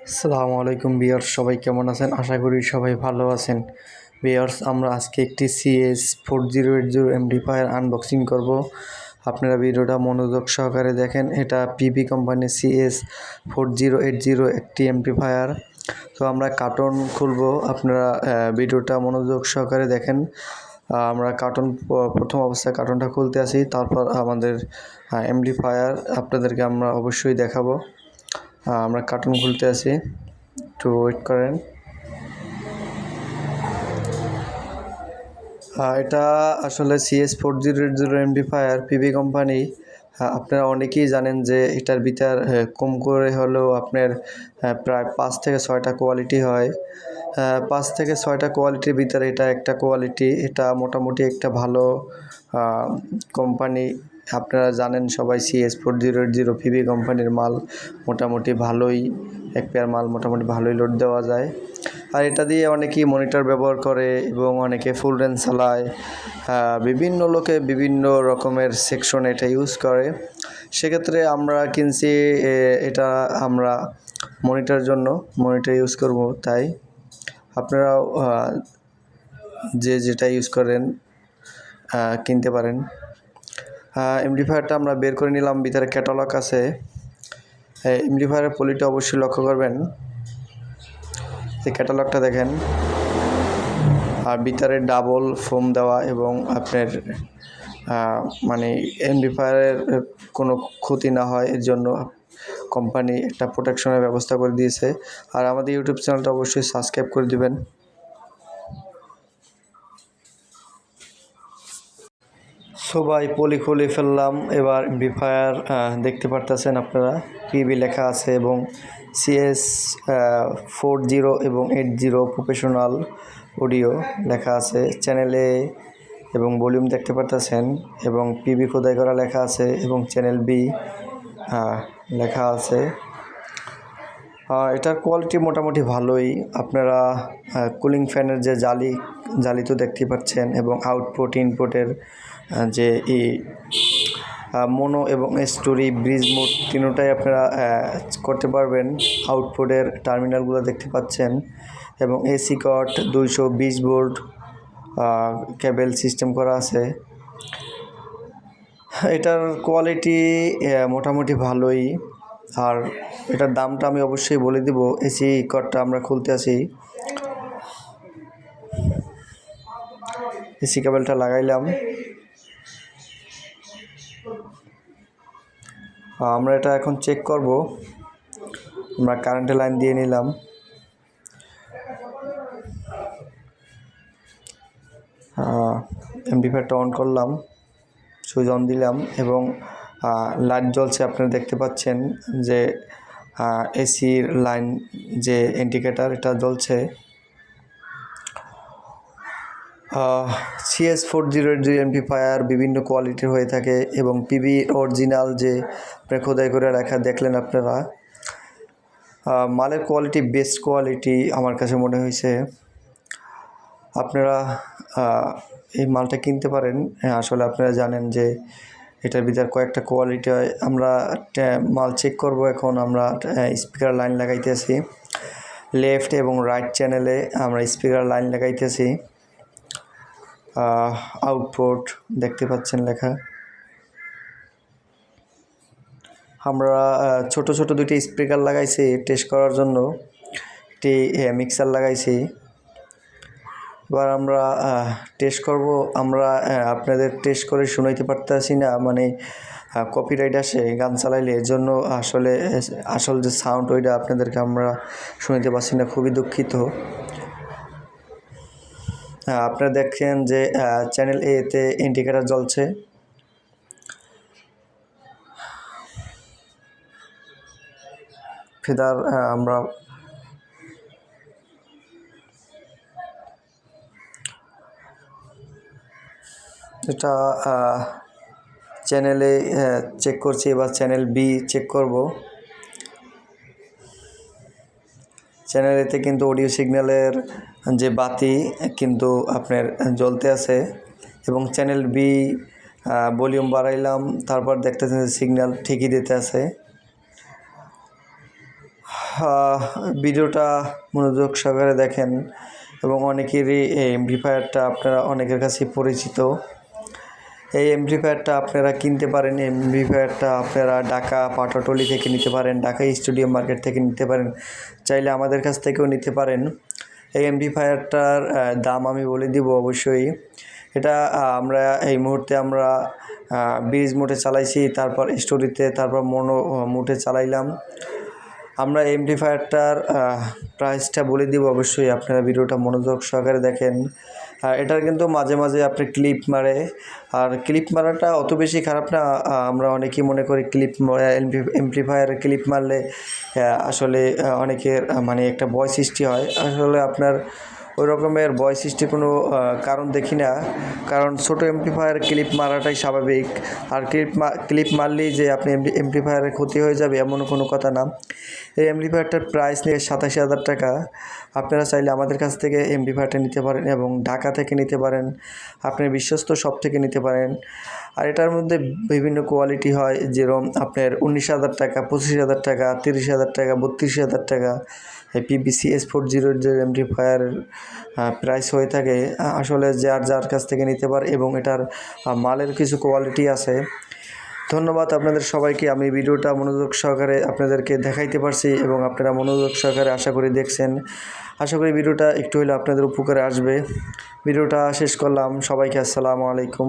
আসসালামু আলাইকুম বিয়ার্স সবাই কেমন আছেন? আশা করি সবাই ভালো আছেন। বিয়ার্স আমরা আজকে একটি CS four zero eight zero amplifier unboxing করব। আপনারা ভিডিওটা মনোযোগ সহকারে দেখেন। এটা পিবি কোম্পানির CS four zero eight zero একটি এমডিফায়ার তো আমরা কার্টন খুলবো। আপনারা ভিডিওটা মনোযোগ সহকারে দেখেন। আমরা কার্টন প্রথম অবস্থায় কার্টনটা খুলতে আসি। তারপর আমাদের এমডিফায়ার আপনাদেরকে আমরা অবশ্যই দেখাবো। আমরা কার্টুন খুলতে আছি একটু ওয়েট করেন। এটা আসলে CS four zero eight zero amplifier PB company আপনারা অনেকেই জানেন যে এটার ভিতর কম করে হলেও আপনার প্রায় পাঁচ থেকে ছয়টা কোয়ালিটি হয়। পাঁচ থেকে ছয়টা কোয়ালিটির ভিতরে এটা একটা কোয়ালিটি এটা মোটামুটি একটা ভালো কোম্পানি আপনারা জানেন সবাই CS four zero eight zero PB কোম্পানির মাল মোটামুটি ভালোই, এক পেয়ার মাল মোটামুটি ভালোই লোড দেওয়া যায়। আর এটা দিয়ে অনেকেই মনিটর ব্যবহার করে এবং অনেকে ফুল রেঞ্জ চালায়। বিভিন্ন লোকে বিভিন্ন রকমের সেকশন এটা ইউজ করে। সেক্ষেত্রে আমরা কিনছি এটা আমরা মনিটর জন্য মনিটর ইউজ করব তাই। আপনারাও যে যেটা ইউজ করেন কিনতে পারেন। এমডিফায়ারটা আমরা বের করে নিলাম, ভিতরে ক্যাটালগ আছে। এমডিফায়ারের পলিটা অবশ্যই লক্ষ্য করবেন। এই ক্যাটালগটা দেখেন। আর ভিতরে ডাবল ফোম দেওয়া এবং আপনার মানে এমডিফায়ারের কোনো ক্ষতি না হয়, এর জন্য কোম্পানি একটা প্রোটেকশনের ব্যবস্থা করে দিয়েছে। আর আমাদের ইউটিউব চ্যানেলটা অবশ্যই সাবস্ক্রাইব করে দিবেন। সবাই পলি খুলে ফেললাম। এবার এমডিফায়ার দেখতে পারতেছেন আপনারা পিবি লেখা আছে এবং সিএস ফোর জিরো এবং এইট জিরো প্রফেশনাল অডিও লেখা আছে চ্যানেলে এবং ভলিউম দেখতে পারতেছেন এবং পিবি খোদাই করা লেখা আছে এবং চ্যানেল বি লেখা আছে। এটার কোয়ালিটি মোটামুটি ভালোই। আপনারা কুলিং ফ্যানের যে জালি জালি তো দেখতে পাচ্ছেন এবং আউটপুট ইনপুটের যে এই মোনো এবং স্টোরি ব্রিজ মোড তিনোটাই আপনারা করতে পারবেন। আউটপুটের টার্মিনালগুলো দেখতে পাচ্ছেন এবং এসি কট দুইশো বিশ ভোল্ট কেবেল সিস্টেম করা আছে। এটার কোয়ালিটি মোটামুটি ভালোই। আর এটার দামটা আমি অবশ্যই বলে দিব এসি কটটা আমরা খুলতে আসি এসি কেবলটা লাগাইলাম। আমরা এটা এখন চেক করব। আমরা কারেন্টের লাইন দিয়ে নিলাম। এমডিফায়ারটা অন করলাম সুইচ অন দিলাম এবং লাইট জ্বলছে, আপনারা দেখতে পাচ্ছেন যে এসির লাইন যে ইন্ডিকেটার এটা জ্বলছে। CS four zero G amplifier বিভিন্ন কোয়ালিটির হয়ে থাকে এবং পিবি অরিজিনাল যে আপনার খোদাই করে রাখা দেখলেন আপনারা। মালের কোয়ালিটি বেস্ট কোয়ালিটি আমার কাছে মনে হয়েছে। আপনারা এই মালটা কিনতে পারেন। হ্যাঁ, আসলে আপনারা জানেন যে এটার ভিতর কয়েকটা কোয়ালিটি হয়। আমরা মাল চেক করব এখন। আমরা স্পিকার লাইন লাগাইতেছি। লেফট এবং রাইট চ্যানেলে আমরা স্পিকার লাইন লাগাইতেছি। আউটপুট দেখতে পাচ্ছেন লেখা। আমরা ছোট ছোট দুটি স্পিকার লাগাইছি টেস্ট করার জন্য। একটি মিক্সার লাগাইছি। এবার আমরা টেস্ট করব। আমরা আপনাদের টেস্ট করে শুনাইতে পারতেছি না মানে কপিরাইট আসে, গান চালাইলে। এর জন্য আসলে আসল যে সাউন্ড ওইটা আপনাদেরকে আমরা শুনাইতে পারছি না। খুবই দুঃখিত। আপনারা দেখেন যে চ্যানেল এতে ইন্ডিকেটার জ্বলছে। ফিদার আমরা এটা চ্যানেলে চেক করছি, এবার চ্যানেল বি চেক করব। চ্যানেল এতে কিন্তু অডিও সিগন্যালের যে বাতি কিন্তু আপনার জ্বলতে আছে এবং চ্যানেল বি ভলিউম বাড়াইলাম, তারপর দেখতেছেন যে সিগন্যাল ঠিকই দিতে আছে। ভিডিওটা মনোযোগ সহকারে দেখেন এবং অনেকেরই এই এমপ্লিফায়ারটা আপনারা অনেকের কাছে পরিচিত। এই এমপ্লিফায়ারটা আপনারা কিনতে পারেন এমপ্লিফায়ারটা আপনারা ঢাকা পাটাটলি থেকে নিতে পারেন ঢাকা স্টুডিও মার্কেট থেকে নিতে পারেন চাইলে আমাদের কাছ থেকেও নিতে পারেন। এই এমপ্লিফায়ারটার আহ, দাম আমি বলে দিব অবশ্যই। এটা আমরা এই মুহূর্তে আমরা ব্রিজ মোটে চালাইছি তারপর স্টোরিতে তারপর মনো মোটে চালাইলাম। আমরা এমপ্লিফায়ারটার প্রাইসটা বলে দিব অবশ্যই আপনারা ভিডিওটা মনোযোগ সহকারে দেখেন। আর এটার কিন্তু মাঝে মাঝে আপনি ক্লিপ মারে। আর ক্লিপ মারাটা অত বেশি খারাপ না আমরা অনেকেই মনে করি ক্লিপ এমপ্লিফায়ার ক্লিপ মারলে আসলে অনেকের মানে একটা ভয় সৃষ্টি হয়। আসলে আপনার ওই রকমের ভয় সৃষ্টি কোনো কারণ দেখি না। কারণ ছোটো এমপ্লিফায়ার ক্লিপ মারাটাই স্বাভাবিক। আর ক্লিপ ক্লিপ মারলেই যে আপনি এমপ্লিফায়ারের ক্ষতি হয়ে যাবে এমন কোনো কথা না। এই এমপ্লিফায়ারটার প্রাইস নিয়ে সাতাশি হাজার টাকা। আপনারা চাইলে আমাদের কাছ থেকে এমপ্লিফায়ারটা নিতে পারেন এবং ঢাকা থেকে নিতে পারেন। আপনি বিশ্বস্ত সব থেকে নিতে পারেন। আর এটার মধ্যে বিভিন্ন কোয়ালিটি হয়। যেরকম আপনার উনিশ হাজার টাকা, পঁচিশ হাজার টাকা, তিরিশ হাজার টাকা, বত্রিশ হাজার টাকা। এই পিবিসি এস ফোর জিরোর যে এমপ্লিফায়ার প্রাইস হয়ে থাকে আসলে যার যার কাছ থেকে নিতে পারে এবং এটার মালের কিছু কোয়ালিটি আছে। ধন্যবাদ আপনাদের সবাইকে, আমি ভিডিওটা মনোযোগ সহকারে আপনাদেরকে দেখাইতে পারছি এবং আপনারা মনোযোগ সহকারে আশা করি দেখছেন। আশা করি ভিডিওটা একটু হলে আপনাদের উপকারে আসবে। ভিডিওটা শেষ করলাম, সবাইকে আসসালামু আলাইকুম।